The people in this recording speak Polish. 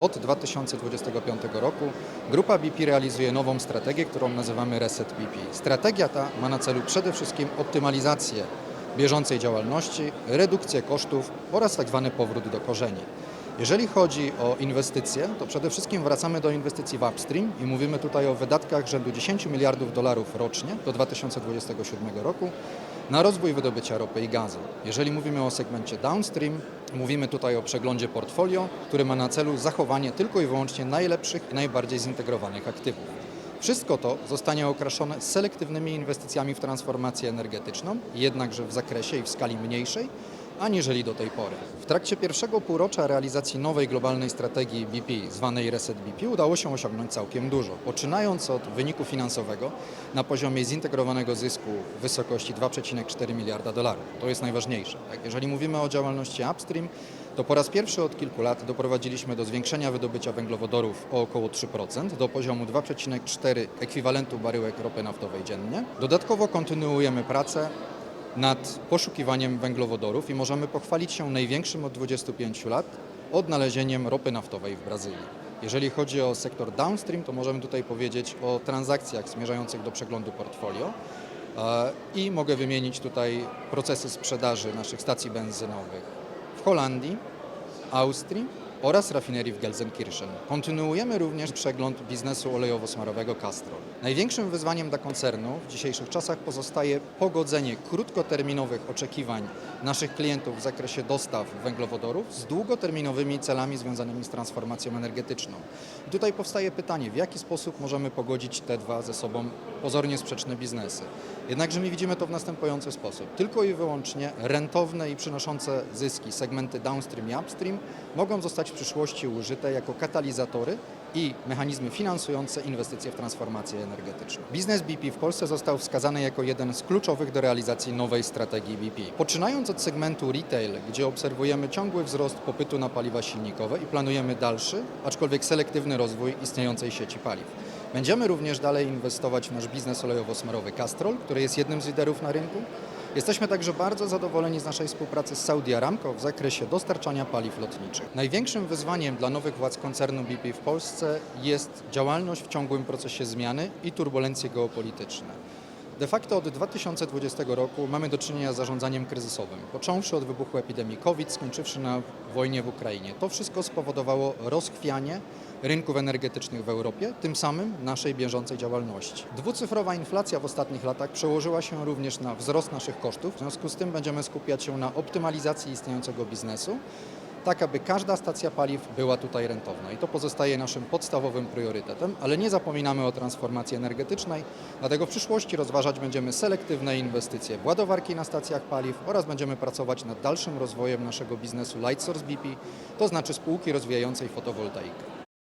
Od 2025 roku grupa BP realizuje nową strategię, którą nazywamy Reset BP. Strategia ta ma na celu przede wszystkim optymalizację bieżącej działalności, redukcję kosztów oraz tak zwany powrót do korzeni. Jeżeli chodzi o inwestycje, to przede wszystkim wracamy do inwestycji w upstream i mówimy tutaj o wydatkach rzędu 10 miliardów dolarów rocznie do 2027 roku na rozwój wydobycia ropy i gazu. Jeżeli mówimy o segmencie downstream, mówimy tutaj o przeglądzie portfolio, który ma na celu zachowanie tylko i wyłącznie najlepszych i najbardziej zintegrowanych aktywów. Wszystko to zostanie okraszone selektywnymi inwestycjami w transformację energetyczną, jednakże w zakresie i w skali mniejszej, aniżeli do tej pory. W trakcie pierwszego półrocza realizacji nowej globalnej strategii BP, zwanej Reset BP, udało się osiągnąć całkiem dużo. Poczynając od wyniku finansowego na poziomie zintegrowanego zysku w wysokości 2,4 miliarda dolarów. To jest najważniejsze. Tak? Jeżeli mówimy o działalności upstream, to po raz pierwszy od kilku lat doprowadziliśmy do zwiększenia wydobycia węglowodorów o około 3% do poziomu 2,4 ekwiwalentu baryłek ropy naftowej dziennie. Dodatkowo kontynuujemy pracę nad poszukiwaniem węglowodorów i możemy pochwalić się największym od 25 lat odnalezieniem ropy naftowej w Brazylii. Jeżeli chodzi o sektor downstream, to możemy tutaj powiedzieć o transakcjach zmierzających do przeglądu portfolio e, i mogę wymienić tutaj procesy sprzedaży naszych stacji benzynowych Holandii, Austrii oraz rafinerii w Gelsenkirchen. Kontynuujemy również przegląd biznesu olejowo-smarowego Castrol. Największym wyzwaniem dla koncernu w dzisiejszych czasach pozostaje pogodzenie krótkoterminowych oczekiwań naszych klientów w zakresie dostaw węglowodorów z długoterminowymi celami związanymi z transformacją energetyczną. I tutaj powstaje pytanie, w jaki sposób możemy pogodzić te dwa ze sobą pozornie sprzeczne biznesy. Jednakże my widzimy to w następujący sposób. Tylko i wyłącznie rentowne i przynoszące zyski segmenty downstream i upstream mogą zostać w przyszłości użyte jako katalizatory i mechanizmy finansujące inwestycje w transformację energetyczną. Biznes BP w Polsce został wskazany jako jeden z kluczowych do realizacji nowej strategii BP. Poczynając od segmentu retail, gdzie obserwujemy ciągły wzrost popytu na paliwa silnikowe i planujemy dalszy, aczkolwiek selektywny rozwój istniejącej sieci paliw. Będziemy również dalej inwestować w nasz biznes olejowo-smarowy Castrol, który jest jednym z liderów na rynku. Jesteśmy także bardzo zadowoleni z naszej współpracy z Saudi Aramco w zakresie dostarczania paliw lotniczych. Największym wyzwaniem dla nowych władz koncernu BP w Polsce jest działalność w ciągłym procesie zmiany i turbulencje geopolityczne. De facto od 2020 roku mamy do czynienia z zarządzaniem kryzysowym, począwszy od wybuchu epidemii COVID, skończywszy na wojnie w Ukrainie. To wszystko spowodowało rozchwianie rynków energetycznych w Europie, tym samym naszej bieżącej działalności. Dwucyfrowa inflacja w ostatnich latach przełożyła się również na wzrost naszych kosztów, w związku z tym będziemy skupiać się na optymalizacji istniejącego biznesu, tak aby każda stacja paliw była tutaj rentowna. I to pozostaje naszym podstawowym priorytetem, ale nie zapominamy o transformacji energetycznej, dlatego w przyszłości rozważać będziemy selektywne inwestycje w ładowarki na stacjach paliw oraz będziemy pracować nad dalszym rozwojem naszego biznesu Light Source BP, to znaczy spółki rozwijającej fotowoltaikę.